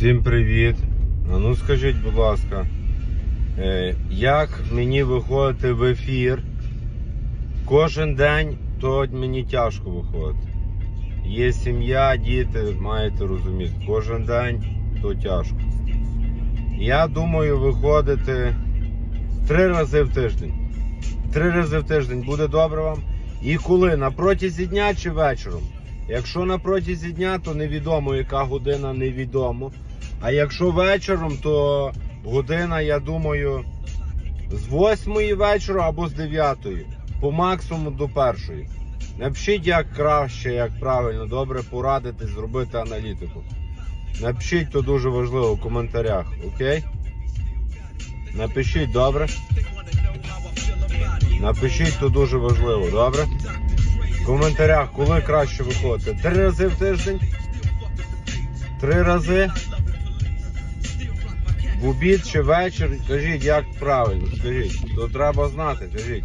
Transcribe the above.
Всім привіт. Ну скажіть, будь ласка, е, як мені виходити в ефір кожен день, то мені тяжко виходити. Є сім'я, діти, маєте розуміти, кожен день то тяжко. Я думаю виходити три рази в тиждень. Три рази в тиждень буде добре вам. І коли? На протязі дня чи вечором? Якщо на протязі дня, то невідомо, яка година невідомо. А якщо вечором, то година, я думаю, з 8 вечора або з 9, по максимуму до першої. Напишіть, як краще, як правильно, добре порадити, зробити аналітику. Напишіть, то дуже важливо в коментарях, окей? Напишіть, добре? Напишіть, то дуже важливо, добре? В коментарях, коли краще виходити. Три рази в тиждень? Три рази? В обід чи вечір? Кажіть, як правильно, скажіть. То треба знати, кажіть.